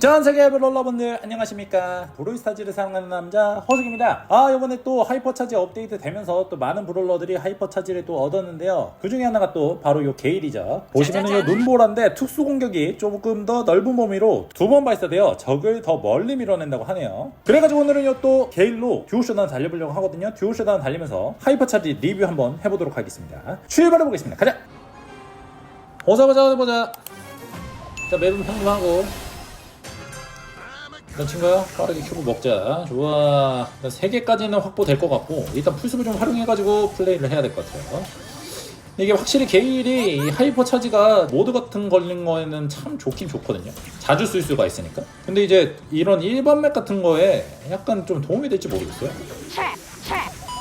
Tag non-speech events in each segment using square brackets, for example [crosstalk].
전 세계 브롤러분들 안녕하십니까? 브로이스타즈를 사랑하는 남자 허승입니다. 아 이번에 또 하이퍼차지 업데이트 되면서 또 많은 브롤러들이 하이퍼차지를 또 얻었는데요. 그 중에 하나가 또 바로 요 게일이죠. 보시면은 요 눈보라인데 특수 공격이 조금 더 넓은 범위로 두 번 발사되어 적을 더 멀리 밀어낸다고 하네요. 그래가지고 오늘은 요 또 게일로 듀오쇼단 달려보려고 하거든요. 듀오쇼단 달리면서 하이퍼차지 리뷰 한번 해보도록 하겠습니다. 출발해보겠습니다. 가자! 보자 보자 보자. 자 매듭 평등하고 일단 친구야 빠르게 큐브 먹자. 좋아. 일단 3개까지는 확보될 것 같고 일단 풀숲을 좀 활용해가지고 플레이를 해야 될 것 같아요. 이게 확실히 게일이 이 하이퍼 차지가 모드 같은 걸린 거에는 참 좋긴 좋거든요. 자주 쓸 수가 있으니까. 근데 이제 이런 일반 맵 같은 거에 약간 좀 도움이 될지 모르겠어요.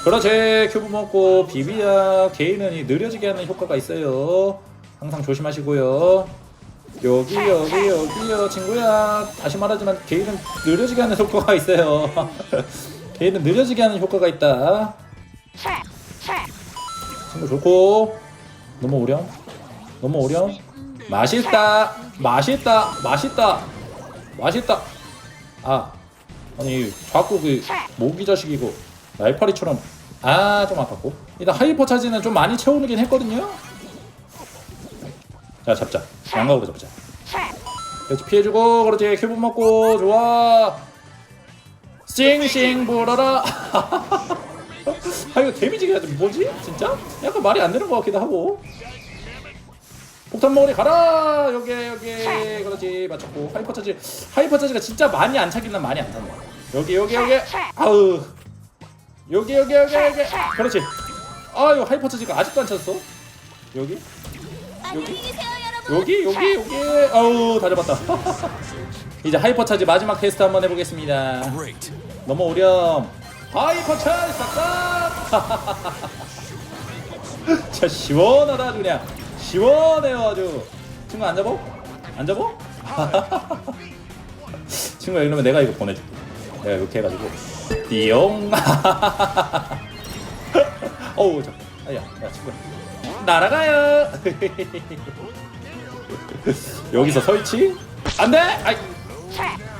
그렇지 큐브 먹고 비비야 게일은 이 느려지게 하는 효과가 있어요. 항상 조심하시고요 여기 여기 여기요 친구야. 다시 말하지만 게일은 느려지게 하는 효과가 있어요. [laughs] 게일은 느려지게 하는 효과가 있다. 친구 좋고. 너무 오렴 너무 오렴 맛있다. 맛있다. 맛있다. 맛있다. 아 아니 자꾸 그 모기 자식이고 날파리처럼. 아 좀 아팠고. 일단 하이퍼 차지는 좀 많이 채우긴 했거든요 자 잡자. 양가고 잡자. 그렇지 피해주고 그렇지. 큐브 먹고 좋아. 싱싱 보라라. [laughs] 아 이거 데미지가 좀 뭐지? 진짜? 약간 말이 안 되는 것 같기도 하고. 폭탄 먹으리 가라! 여기 여기 그렇지 맞췄고. 하이퍼 차지. 하이퍼 차지가 진짜 많이 안 차긴 난 많이 안 찼네 여기 여기 여기. 아우. 여기 여기 여기 여기. 그렇지. 아유 하이퍼 차지가 아직도 안 찼어? 여기? 여러분. 여기 여기 여기. 아우 다 잡았다. [laughs] 이제 하이퍼 차지 마지막 테스트 한번 해보겠습니다. 너무 오렴 하이퍼 차지 싹싹! [laughs] 진짜 시원하다 아주 그냥. 시원해요 아주. 친구 안 잡어? 안 잡어? [laughs] 친구야 이러면 내가 이거 보내줄게. 내가 이렇게 해가지고. 띠용. 어우 저 아야 야 친구야. 날아가요 [laughs] 여기서 설치? 안 돼! 아이.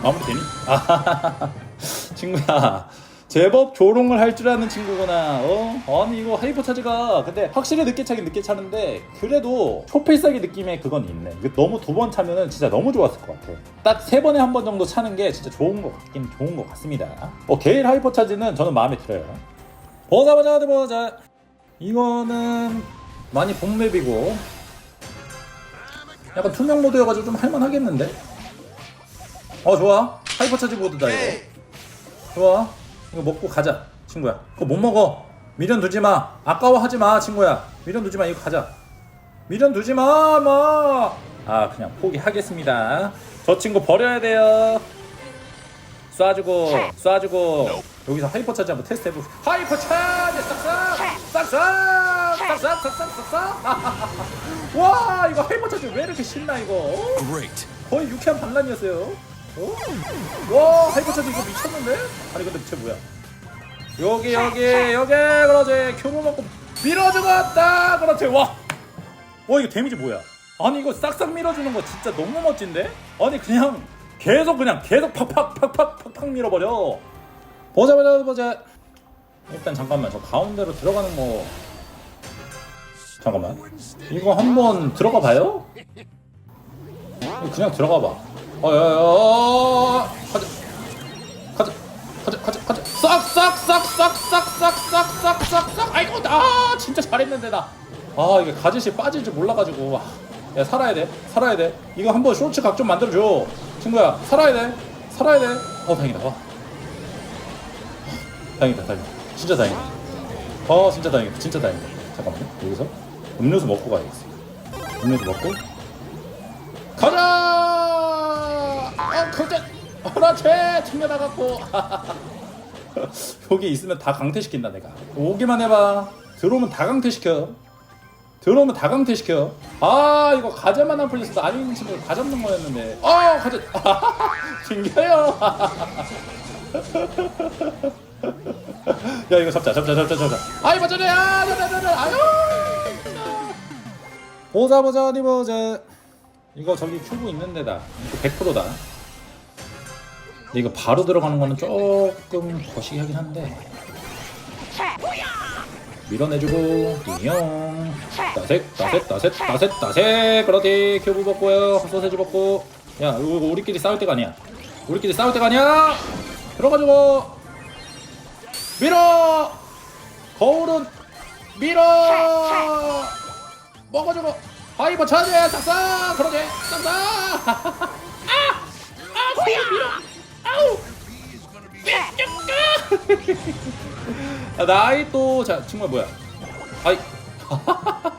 마무리 되니? 아, [laughs] 친구야. 제법 조롱을 할 줄 아는 친구구나. 어? 아니 이거 하이퍼 차지가 근데 확실히 늦게 차긴 늦게 차는데 그래도 초필살기 느낌의 그건 있네. 이거 너무 두 번 차면은 진짜 너무 좋았을 것 같아. 딱 세 번에 한 번 정도 차는 게 진짜 좋은 것 같긴 좋은 것 같습니다. 어 게일 하이퍼 차지는 저는 마음에 들어요. 보자 보자 보자. 이거는 많이 본 맵이고 약간 투명 모드여가지고 좀 할만하겠는데? 어 좋아. 하이퍼 차지 모드다 이거. 좋아. 이거 먹고 가자 친구야. 그거 못 먹어. 미련 두지 마. 아까워하지 마 친구야. 미련 두지 마 이거 가자. 미련 두지 마 마아 그냥 포기하겠습니다. 저 친구 버려야 돼요. 쏴주고 쏴주고. 여기서 하이퍼 차지 한번 테스트 해보 하이퍼 차지! 싹싹! 싹싹 와 이거 하이퍼 차지 왜 이렇게 신나 이거? Great. 거의 유쾌한 반란이었어요. 어? 와 하이퍼 차지 이거 미쳤는데? 아니 근데 쟤 뭐야? 여기 여기 여기! 그러지 큐브 먹고 밀어주고 왔다! 그렇지 와! 와 이거 데미지 뭐야? 아니 이거 싹싹 밀어주는 거 진짜 너무 멋진데? 아니 그냥 계속 그냥 계속 팍팍 팍팍 팍팍 밀어버려. 보자 보자 보자. 일단 잠깐만 저 가운데로 들어가는 거 잠깐만. 이거 한번 들어가 봐요? 그냥 들어가 봐. 어여여 가자. 가자 가자 가자 가자. 싹싹싹싹싹싹싹싹싹 아이고 나 진짜 잘했는데 나 아 이게 가짓이 빠질 줄 몰라가지고. 와. 야 살아야 돼 살아야 돼. 이거 한번 쇼츠 각 좀 만들어줘. 친구야 살아야 돼 살아야 돼어 다행이다. 와. 다행이다 다행이다. 진짜 다행이다. 어 진짜 다행이다. 진짜 다행이다. 잠깐만요. 여기서 음료수 먹고 가야겠어 음료수 먹고. 가자! 어 그렇지. 그렇지. 튕겨나갔고. [laughs] 여기 있으면 다 강퇴시킨다 내가. 오기만 해봐. 들어오면 다 강퇴시켜. 들어오면 다 강퇴시켜. 아 이거 가자만 안 풀렸어 아닌 친구 다 잡는 거였는데. 어 가자. [laughs] 튕겨요. [laughs] 야 이거 잡자. 잡자 잡자 잡자. 아이 맞잖아 야 잡자 잡자 보자 보자 어디 보자. 이거 저기 큐브 있는 데다. 이거 100%다. 근데 이거 바로 들어가는 거는 조금 거시기 하긴 한데. 밀어내주고 띠용. 따색 따색 따색 따색 따색. 그렇지. 큐브 먹고요. 소세지 먹고. 야 이거 우리끼리 싸울 때가 아니야. 우리끼리 싸울 때가 아니야. 들어가지고. 밀어! 거울은 밀어 먹어주고 하이버 차지 싹싹 그러지 싹싹 아아 거울 밀어 아우 야, [laughs] 나이 또, 자, 친구야, 뭐야? 아이. [laughs]